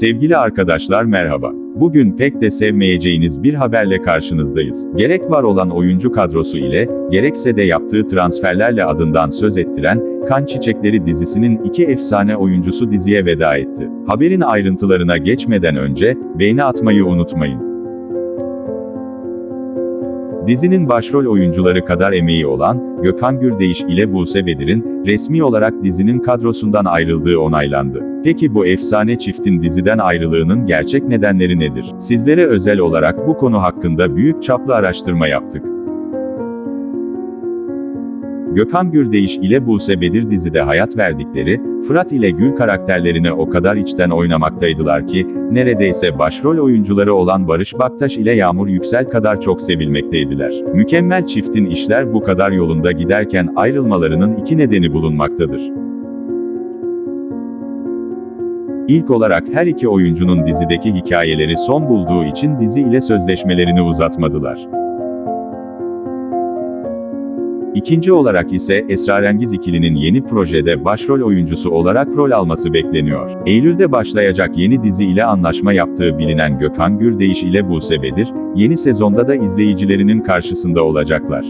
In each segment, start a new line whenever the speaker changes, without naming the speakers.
Sevgili arkadaşlar merhaba. Bugün pek de sevmeyeceğiniz bir haberle karşınızdayız. Gerek var olan oyuncu kadrosu ile, gerekse de yaptığı transferlerle adından söz ettiren, Kan Çiçekleri dizisinin iki efsane oyuncusu diziye veda etti. Haberin ayrıntılarına geçmeden önce, beğeni atmayı unutmayın. Dizinin başrol oyuncuları kadar emeği olan, Gökhan Gürdeyiş ile Buse Bedir'in, resmi olarak dizinin kadrosundan ayrıldığı onaylandı. Peki bu efsane çiftin diziden ayrılığının gerçek nedenleri nedir? Sizlere özel olarak bu konu hakkında büyük çaplı araştırma yaptık. Gökhan Gürdeyiş ile Buse Bedir dizide hayat verdikleri, Fırat ile Gül karakterlerini o kadar içten oynamaktaydılar ki, neredeyse başrol oyuncuları olan Barış Baktaş ile Yağmur Yüksel kadar çok sevilmekteydiler. Mükemmel çiftin işler bu kadar yolunda giderken ayrılmalarının iki nedeni bulunmaktadır. İlk olarak her iki oyuncunun dizideki hikayeleri son bulduğu için dizi ile sözleşmelerini uzatmadılar. İkinci olarak ise Esrarengiz ikilinin yeni projede başrol oyuncusu olarak rol alması bekleniyor. Eylül'de başlayacak yeni dizi ile anlaşma yaptığı bilinen Gökhan Gürdeyiş ile Buse Bedir, yeni sezonda da izleyicilerinin karşısında olacaklar.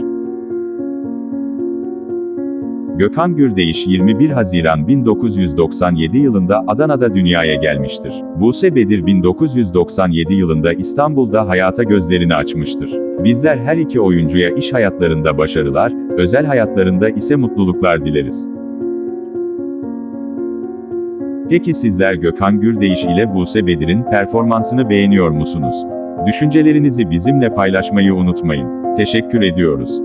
Gökhan Gürdeyiş 21 Haziran 1997 yılında Adana'da dünyaya gelmiştir. Buse Bedir 1997 yılında İstanbul'da hayata gözlerini açmıştır. Bizler her iki oyuncuya iş hayatlarında başarılar, özel hayatlarında ise mutluluklar dileriz. Peki sizler Gökhan Gürdeyiş ile Buse Bedir'in performansını beğeniyor musunuz? Düşüncelerinizi bizimle paylaşmayı unutmayın. Teşekkür ediyoruz.